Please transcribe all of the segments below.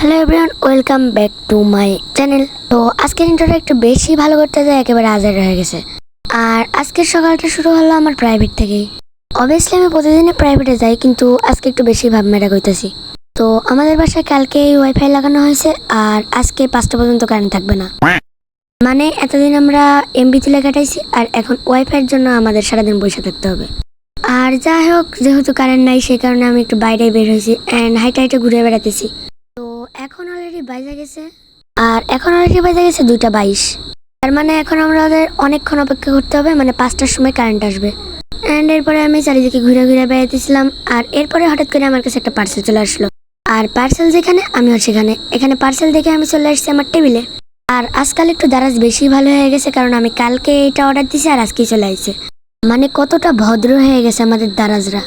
Hello everyone welcome back to my channel তো আজকের ইন্টারটা একটু বেশি ভালো করতে যায়, একেবারে আজার হয়ে গেছে। আর আজকের সকালটা শুরু হলো আমার প্রাইভেট থেকেই। অবভিয়াসলি আমি প্রতিদিনই প্রাইভেটে যাই, কিন্তু আজকে একটু বেশি ভাব মেরা করতেছি। তো আমাদের বাসায় কালকে ওয়াইফাই লাগানো হয়েছে, আর আজকে পাঁচটা পর্যন্ত কারেন্ট থাকবে না। মানে এতদিন আমরা এমবি তুলে কাটাইছি, আর এখন ওয়াইফাইয়ের জন্য আমাদের সারাদিন বসে থাকতে হবে। আর যাই হোক, যেহেতু কারেন্ট নাই, সেই কারণে আমি একটু বাইরে বের হয়েছি অ্যান্ড হাইটে হাইটে ঘুরে বেড়াতেছি। বাইজে গেছে। আর এখন অলরেডি বাইজে গেছে? দুইটা বাইশ। তার মানে এখন আমাদের অনেকক্ষণ অপেক্ষা করতে হবে মানে পাঁচটার সময় কারেন্ট আসবে। অ্যান্ড এরপরে আমি চারিদিকে ঘুরে ঘুরে বেড়াতেছিলাম আর এরপরে হঠাৎ করে আমার কাছে একটা পার্সেল চলে আসলো। আর পার্সেল যেখানে, আমিও সেখানে। এখানে পার্সেল দেখে আমি চলে আসছি আমার টেবিলে আর আজকাল একটু দারাজ বেশি ভালো হয়ে গেছে, কারণ আমি কালকে এটা অর্ডার দিছি আর আজকেই চলে আসছে মানে কতটা ভদ্র হয়ে গেছে আমাদের দারাজরা।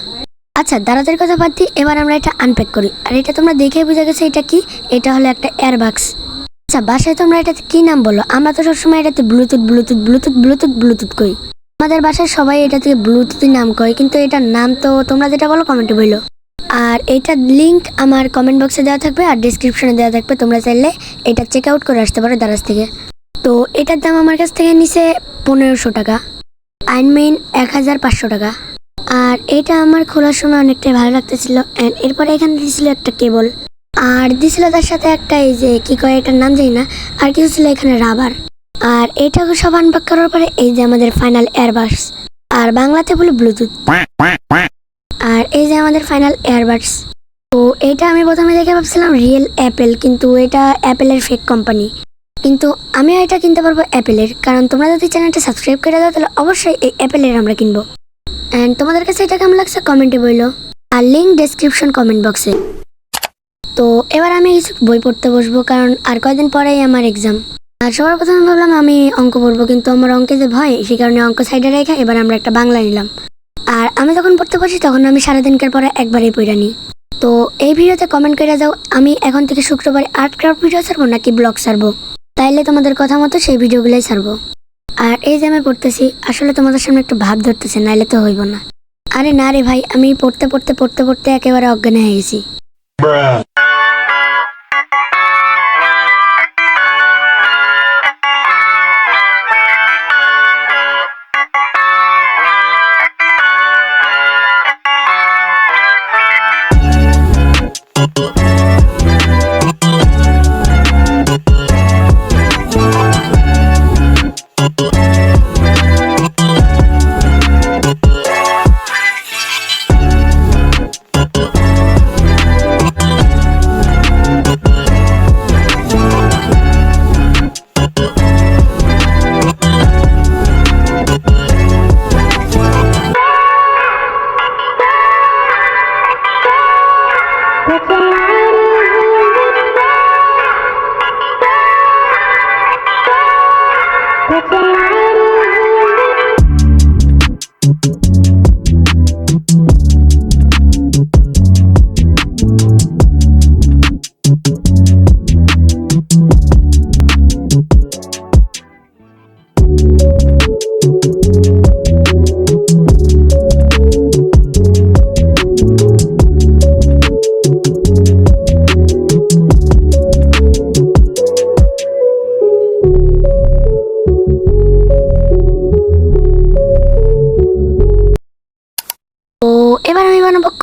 আচ্ছা দারাজের কথা বাদ দিই এবার আমরা এটা আনপ্যাক করি। আর এটা তোমরা দেখে বুঝে গেছে এটা কি? এটা হলো একটা এয়ারবাক্স আচ্ছা বাসায় তোমরা এটাতে কি নাম বলো? আমরা তো সবসময় এটাতে bluetooth bluetooth bluetooth bluetooth bluetooth কই আমাদের বাসায় সবাই এটা থেকে ব্লুটুথই নাম কয় কিন্তু এটার নাম তো তোমরা যেটা বলো কমেন্টে বলল আর এটার লিঙ্ক আমার কমেন্ট বক্সে দেওয়া থাকবে আর ডিসক্রিপশনে দেওয়া থাকবে, তোমরা চাইলে এটা চেক আউট করে আসতে পারো দারাজ থেকে। তো এটার দাম আমার কাছ থেকে নিছে পনেরোশো টাকা। আই মিন এক হাজার পাঁচশো টাকা। আর এটা আমার খোলার সময় অনেকটাই ভালো লাগতেছিল। অ্যান্ড এরপরে এখানে দিয়েছিল একটা কেবল। আর দিছিল তার সাথে একটা এই যে, কি কয় এটার নাম জানি না, আর কিছু ছিল এখানে রাবার। আর এটা সব আনপ্যাক করার পরে এই যে আমাদের ফাইনাল এয়ারবাস আর বাংলাতে বলে ব্লুটুথ আর এই যে আমাদের ফাইনাল এয়ারবাডস তো এটা আমি প্রথমে দেখে ভাবছিলাম রিয়েল অ্যাপেল কিন্তু এটা অ্যাপেলের ফেক কোম্পানি কিন্তু আমিও এটা কিনতে পারব অ্যাপেলের কারণ তোমরা যদি চ্যানেলটা সাবস্ক্রাইব করে দাও, তাহলে অবশ্যই এই অ্যাপেলের আমরা কিনবো। অ্যান্ড তোমাদের কাছে এটা কেমন লাগছে? কমেন্টে বলল আর লিঙ্ক ডেসক্রিপশন কমেন্ট বক্সে তো এবার আমি কিছু বই পড়তে বসবো, কারণ আর কয়দিন পরেই আমার এক্সাম আর সবার প্রথমে ভাবলাম আমি অঙ্ক পড়ব, কিন্তু আমার অঙ্কে যে ভয়, সেই কারণে অঙ্ক সাইডে রেখে এবার আমরা একটা বাংলা নিলাম। আর আমি যখন পড়তে বসি, তখন আমি সারাদিনকার পরে একবারই পড়া নিই। তো এই ভিডিওতে কমেন্ট করে যাও আমি এখন থেকে শুক্রবারে আর্ট ক্রাফট ভিডিও ছাড়বো নাকি ব্লগ ছাড়বো? তাইলে তোমাদের কথা মতো সেই ভিডিওগুলোই ছাড়বো। আর এই যে আমি পড়তেছি, আসলে তোমাদের সামনে একটু ভাব ধরতেছে, নাইলে তো হইব না। আরে না রে ভাই, আমি পড়তে পড়তে পড়তে পড়তে একেবারে অজ্ঞান হয়ে গেছি।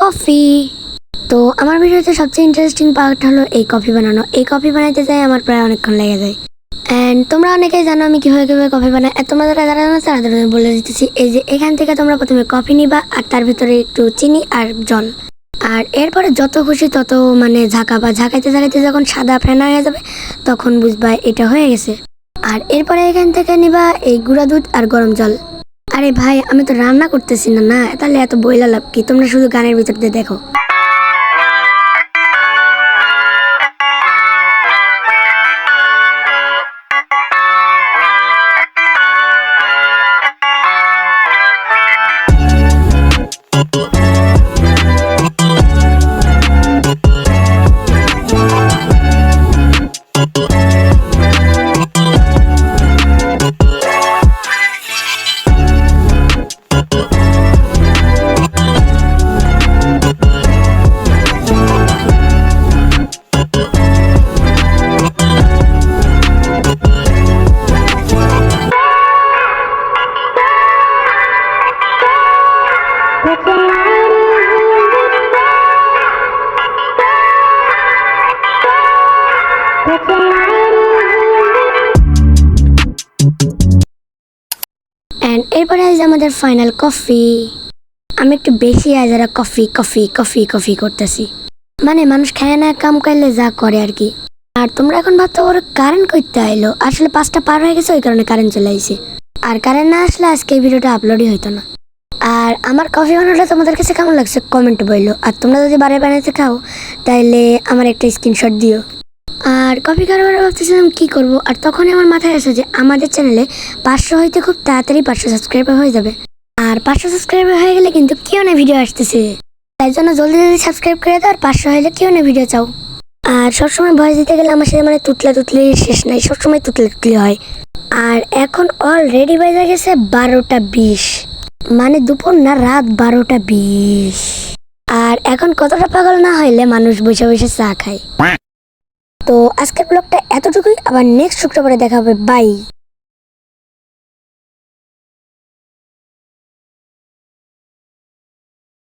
কফি। তো আমার ভিডিওতে সবচেয়ে ইন্টারেস্টিং পার্ট হলো এই কফি বানানো। এই কফি বানাইতে যাই আমার প্রায় অনেকক্ষণ লেগে যায়। অ্যান্ড তোমরা অনেকেই জানো আমি কীভাবে কীভাবে কফি বানাই। আর তোমরা যারা জানো আমি বলে দিতেছি, এই যে এখান থেকে তোমরা প্রথমে কফি নিবা, আর তার ভিতরে একটু চিনি আর জল। আর এরপরে যত খুশি তত মানে ঝাঁকাবা ঝাঁকাইতে ঝাঁকাইতে যখন সাদা ফেনা হয়ে যাবে, তখন বুঝবা এটা হয়ে গেছে। আর এরপরে এখান থেকে নিবা এই গুঁড়া দুধ আর গরম জল। আরে ভাই, আমি তো রান্না করতেছি না না? তাহলে এত বইলা লাভ কি? তোমরা শুধু গানের ভিতর দিয়ে দেখো। অ্যান্ড এরপরে আজ আমাদের ফাইনাল কফি আমি একটু বেশি আজ এরা কফি কফি কফি কফি করতেছি। মানে মানুষ খায় না, কাম কাইলে যা করে আর কি। আর তোমরা এখন ভাবতে পারো কারেন্ট করতে আইলো। আসলে পাঁচটা পার হয়ে গেছে, ওই কারণে কারেন্ট চলে আইছে। আর কারেন্ট না আসলে আজকে এই ভিডিওটা আপলোডই হইতো না। আর আমার কফি বানানোটা তোমাদের কাছে কেমন লাগছে কমেন্ট বলল আর তোমরা যদি বারে বানাইতে খাও তাইলে আমার একটা স্ক্রিনশট দিও। আর কফি কারবার ভাবতেছিলাম কি করব, আর তখনই আমার মাথায় আসে যে আমাদের চ্যানেলে পাঁচশো হইতে খুব তাড়াতাড়ি পাঁচশো সাবস্ক্রাইবার হয়ে যাবে। আর পাঁচশো সাবস্ক্রাইবার হয়ে গেলে কিন্তু কেউ না ভিডিও আসতেছে। তাই জন্য জলদি জলদি সাবস্ক্রাইব করে দাও আর পাঁচশো হলে কেউ না ভিডিও চাও। আর সবসময় ভয়েস দিতে গেলে আমার সাথে মানে তুতলা তুতলি শেষ নাই, সবসময় তুতলা তুতলি হয়। আর এখন অলরেডি বাজে গেছে বারোটা বিশ। মানে দুপুর না রাত বারোটা বিশ। আর এখন কতটা পাগল না হইলে মানুষ বসে বসে চা খায়। তো আজকের ব্লগটা এতটুকুই আবার নেক্সট শুক্রবারে দেখা হবে বাই